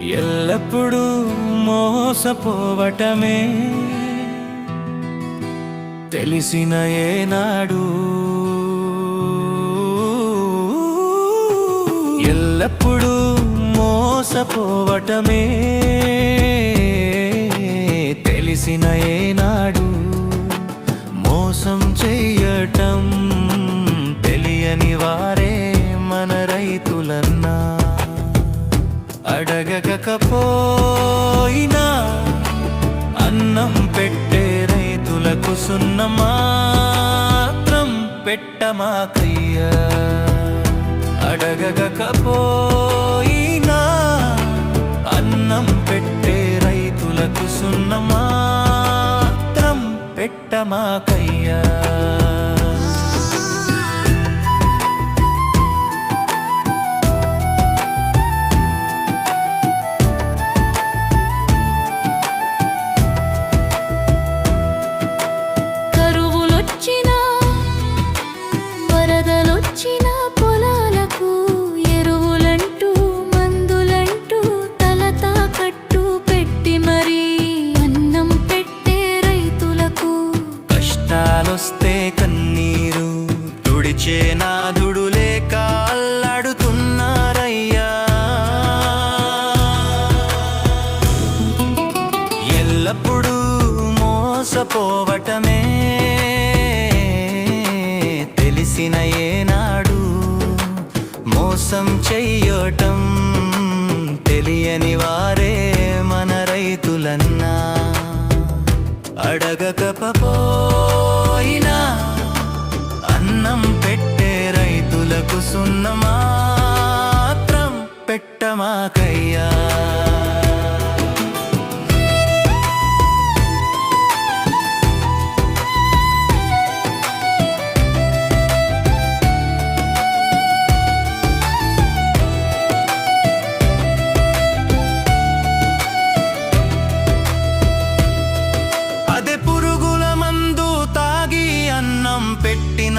ఎల్లప్పుడూ మోసపోవటమే తెలిసిన ఏనాడు. ఎల్లప్పుడూ మోసపోవటమే తెలిసిన ఏనాడు. మోసం చెయ్యటం తెలియని వారే మన రైతులన్నా. అడగకపోయినా అన్నం పెట్టే రైతులకు సున్న మాత్రం పెట్టమాకయ్యా అడగకపోయినా అన్నం పెట్టే రైతులకు సున్న మాత్రం పెట్టమాకయ్యా ఎల్లప్పుడూ మోసపోవటమే తెలిసిన ఏనాడు మోసం చెయ్యటం తెలియని వారే మన రైతులన్నా. అడగకపోయినా అన్నం పెట్టే రైతులకు సున్నమా?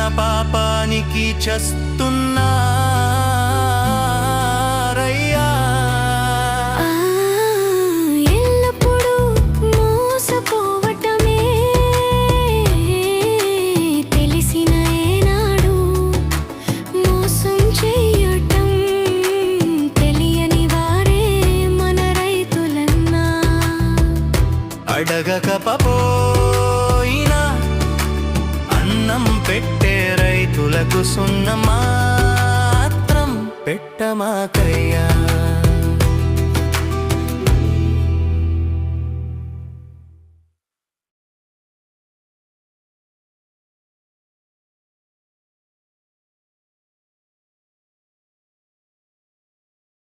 పాపానికి చస్తున్నారయ్యా. ఎల్లప్పుడూ మోసపోవటమే తెలిసిన ఏనాడు. మోసం చెయ్యటం తెలియని వారే మన రైతులన్నా. అడగకపోయినా సున్నం పెట్టే రైతులకు సున్న మాత్రం పెట్టమాకయ్యా